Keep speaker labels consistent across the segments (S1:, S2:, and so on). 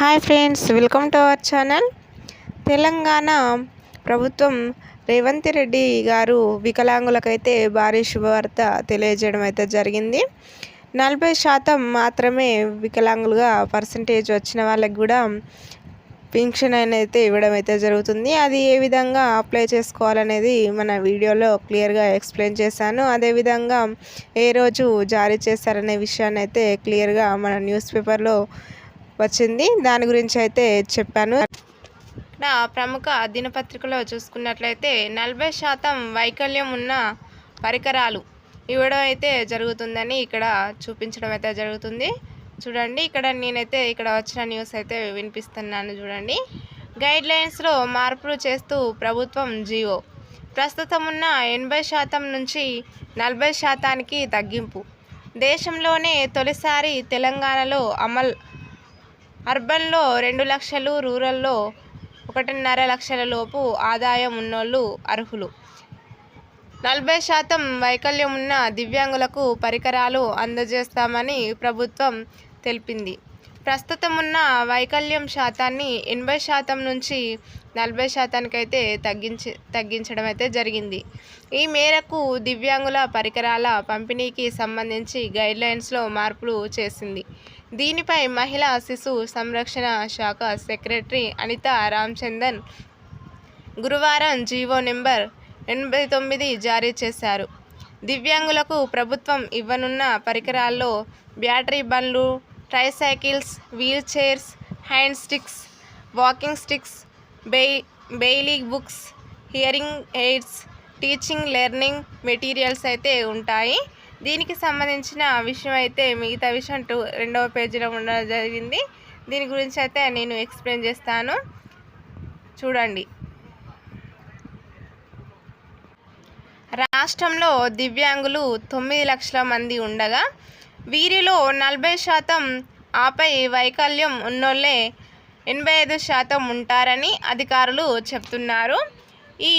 S1: Hi friends welcome to our channel. Telangana ప్రభుత్వం రేవంత్ రెడ్డి గారు వికలాంగులకైతే భారీ శుభవార్త తెలియజేయడం అయితే జరిగింది. నలభై శాతం మాత్రమే వికలాంగులుగా పర్సంటేజ్ వచ్చిన వాళ్ళకి కూడా పింఛన్ అయితే ఇవ్వడం అయితే జరుగుతుంది. అది ఏ విధంగా అప్లై చేసుకోవాలనేది మన వీడియోలో క్లియర్గా ఎక్స్ప్లెయిన్ చేశాను. అదేవిధంగా ఏ రోజు జారీ చేశారనే విషయాన్ని అయితే క్లియర్గా మన న్యూస్ పేపర్లో వచ్చింది. దాని గురించి అయితే చెప్పాను. ఇక్కడ ప్రముఖ దినపత్రికలో చూసుకున్నట్లయితే నలభై శాతం వైకల్యం ఉన్న పరికరాలు ఇవ్వడం అయితే జరుగుతుందని ఇక్కడ చూపించడం అయితే జరుగుతుంది. చూడండి ఇక్కడ నేనైతే ఇక్కడ వచ్చిన న్యూస్ అయితే వినిపిస్తున్నాను చూడండి. గైడ్ లైన్స్లో మార్పులు చేస్తూ ప్రభుత్వం జియో ప్రస్తుతం ఉన్న ఎనభై శాతం నుంచి నలభై శాతానికి తగ్గింపు. దేశంలోనే తొలిసారి తెలంగాణలో అమల్ అర్బన్లో రెండు లక్షలు రూరల్లో ఒకటిన్నర లక్షల లోపు ఆదాయం ఉన్నోళ్ళు అర్హులు. నలభై శాతం వైకల్యం ఉన్న దివ్యాంగులకు పరికరాలు అందజేస్తామని ప్రభుత్వం తెలిపింది. ప్రస్తుతం ఉన్న వైకల్యం శాతాన్ని ఎనభై శాతం నుంచి నలభై శాతానికైతే తగ్గించి తగ్గించడం అయితే జరిగింది. ఈ మేరకు దివ్యాంగుల పరికరాల పంపిణీకి సంబంధించి గైడ్లైన్స్లో మార్పులు చేసింది. దీనిపై మహిళా శిశు సంరక్షణ శాఖ సెక్రటరీ అనిత రామచందన్ గురువారం జీవో నెంబర్ ఎనభై తొమ్మిది జారీ చేశారు. దివ్యాంగులకు ప్రభుత్వం ఇవ్వనున్న పరికరాల్లో బ్యాటరీ బండ్లు tricycles wheel chairs hand sticks walking sticks బెయి Braille books hearing aids teaching learning materials అయితే ఉంటాయి. దీనికి సంబంధించిన విషయం అయితే మిగతా విషయం టూ రెండవ పేజీలో ఉండడం జరిగింది. దీని గురించి అయితే నేను ఎక్స్ప్లెయిన్ చేస్తాను. చూడండి. రాష్ట్రంలో దివ్యాంగులు తొమ్మిది లక్షల మంది ఉండగా వీరిలో నలభై శాతం ఆపై వైకల్యం ఉన్నోళ్ళే ఎనభై ఐదు శాతం ఉంటారని అధికారులు చెప్తున్నారు. ఈ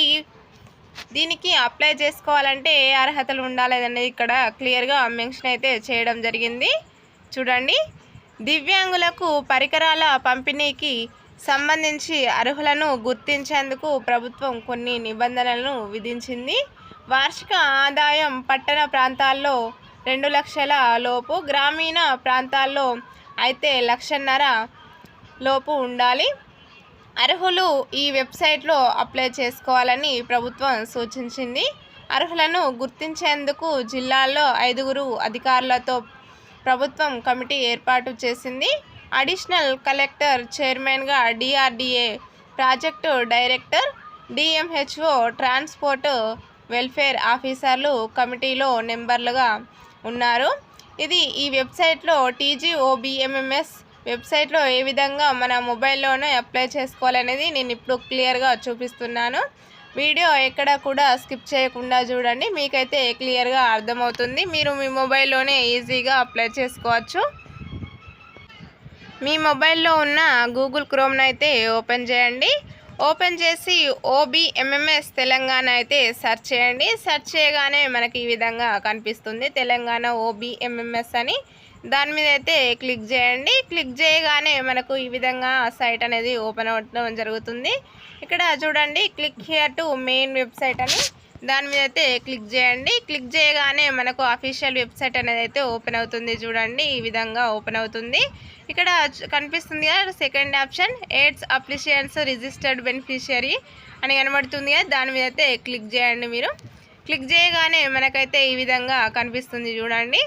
S1: దీనికి అప్లై చేసుకోవాలంటే ఏ అర్హతలు ఉండాలనేది ఇక్కడ క్లియర్గా మెన్షన్ అయితే చేయడం జరిగింది. చూడండి. దివ్యాంగులకు పరికరాల పంపిణీకి సంబంధించి అర్హులను గుర్తించేందుకు ప్రభుత్వం కొన్ని నిబంధనలను విధించింది. వార్షిక ఆదాయం పట్టణ ప్రాంతాల్లో రెండు లక్షల లోపు గ్రామీణ ప్రాంతాల్లో అయితే లక్షన్నర లోపు ఉండాలి. అర్హులు ఈ వెబ్సైట్లో అప్లై చేసుకోవాలని ప్రభుత్వం సూచించింది. అర్హులను గుర్తించేందుకు జిల్లాల్లో ఐదుగురు అధికారులతో ప్రభుత్వం కమిటీ ఏర్పాటు చేసింది. అడిషనల్ కలెక్టర్ చైర్మన్గా DRDA project director DMHO transport welfare ఆఫీసర్లు కమిటీలో నెంబర్లుగా ఉన్నారు. ఇది ఈ వెబ్సైట్లో టీజీఓబిఎంఎంఎస్ వెబ్సైట్లో ఏ విధంగా మన మొబైల్లోనే అప్లై చేసుకోవాలనేది నేను ఇప్పుడు క్లియర్గా చూపిస్తున్నాను. వీడియో ఎక్కడ కూడా స్కిప్ చేయకుండా చూడండి. మీకైతే క్లియర్గా అర్థమవుతుంది. మీరు మీ మొబైల్లోనే ఈజీగా అప్లై చేసుకోవచ్చు. మీ మొబైల్లో ఉన్న గూగుల్ క్రోమ్ను అయితే ఓపెన్ చేయండి. ఓపెన్ చేసి ఓబిఎంఎంఎస్ తెలంగాణ అయితే సెర్చ్ చేయండి. సెర్చ్ చేయగానే మనకి ఈ విధంగా కనిపిస్తుంది. తెలంగాణ ఓబిఎంఎంఎస్ అని. దాని మీద అయితే క్లిక్ చేయండి. క్లిక్ చేయగానే మనకు ఈ విధంగా సైట్ అనేది ఓపెన్ అవ్వడం జరుగుతుంది. ఇక్కడ చూడండి click here to main website అని దాని మీద అయితే క్లిక్ చేయండి. క్లిక్ చేయగానే మనకు అఫీషియల్ వెబ్సైట్ అనేది అయితే ఓపెన్ అవుతుంది చూడండి. ఈ విధంగా ఓపెన్ అవుతుంది. ఇక్కడ కనిపిస్తుంది కదా second option aids appliances registered beneficiary అని కనబడుతుంది కదా దాని మీద అయితే క్లిక్ చేయండి మీరు. క్లిక్ చేయగానే మనకైతే ఈ విధంగా కనిపిస్తుంది చూడండి.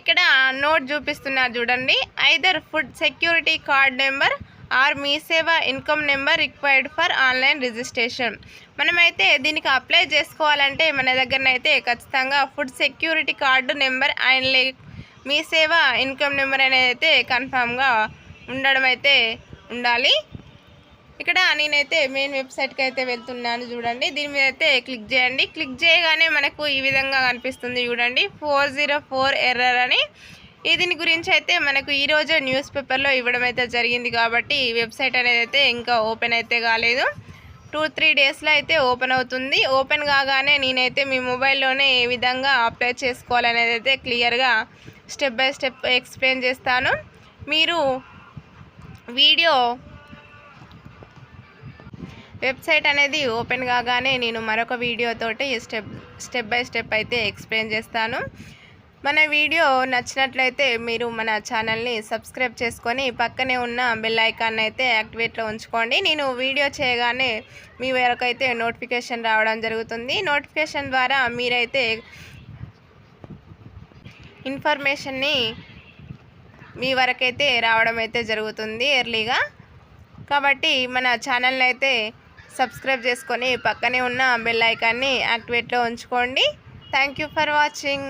S1: ఇక్కడ నోట్ చూపిస్తున్నారు చూడండి. Either food security card number or Mee Seva income number required for online registration. మనమైతే దీనికి అప్లై చేసుకోవాలంటే మన దగ్గరనైతే ఖచ్చితంగా food security card number and లే మీ సేవ ఇన్కమ్ నెంబర్ అనేది అయితే కన్ఫామ్గా ఉండడం అయితే ఉండాలి. ఇక్కడ నేనైతే మెయిన్ వెబ్సైట్కి అయితే వెళ్తున్నాను చూడండి. దీని మీద అయితే క్లిక్ చేయండి. క్లిక్ చేయగానే మనకు ఈ విధంగా కనిపిస్తుంది చూడండి. ఫోర్ జీరో ఫోర్ ఎర్రర్ అని. దీని గురించి అయితే మనకు ఈరోజు న్యూస్ పేపర్లో ఇవ్వడం అయితే జరిగింది కాబట్టి ఈ వెబ్సైట్ అనేది అయితే ఇంకా ఓపెన్ అయితే కాలేదు. టూ త్రీ డేస్లో అయితే ఓపెన్ అవుతుంది. ఓపెన్ కాగానే నేనైతే మీ మొబైల్లోనే ఏ విధంగా అప్లై చేసుకోవాలనేది అయితే క్లియర్గా స్టెప్ బై స్టెప్ ఎక్స్ప్లెయిన్ చేస్తాను. మీరు వీడియో వెబ్సైట్ అనేది ఓపెన్ కాగానే నేను మరొక వీడియోతోటి స్టెప్ స్టెప్ బై స్టెప్ అయితే ఎక్స్ప్లెయిన్ చేస్తాను. మన వీడియో నచ్చినట్లయితే మీరు మన ఛానల్ని సబ్స్క్రైబ్ చేసుకొని పక్కనే ఉన్న బెల్ ఐకాన్ అయితే యాక్టివేట్లో ఉంచుకోండి. నేను వీడియో చేయగానే మీ వరకైతే నోటిఫికేషన్ రావడం జరుగుతుంది. నోటిఫికేషన్ ద్వారా మీరైతే ఇన్ఫర్మేషన్ని మీ వరకైతే రావడం అయితే జరుగుతుంది ఎర్లీగా. కాబట్టి మన ఛానల్ని అయితే సబ్స్క్రైబ్ చేసుకొని పక్కనే ఉన్న బెల్ ఐకాన్ని యాక్టివేట్లో ఉంచుకోండి. Thank you for watching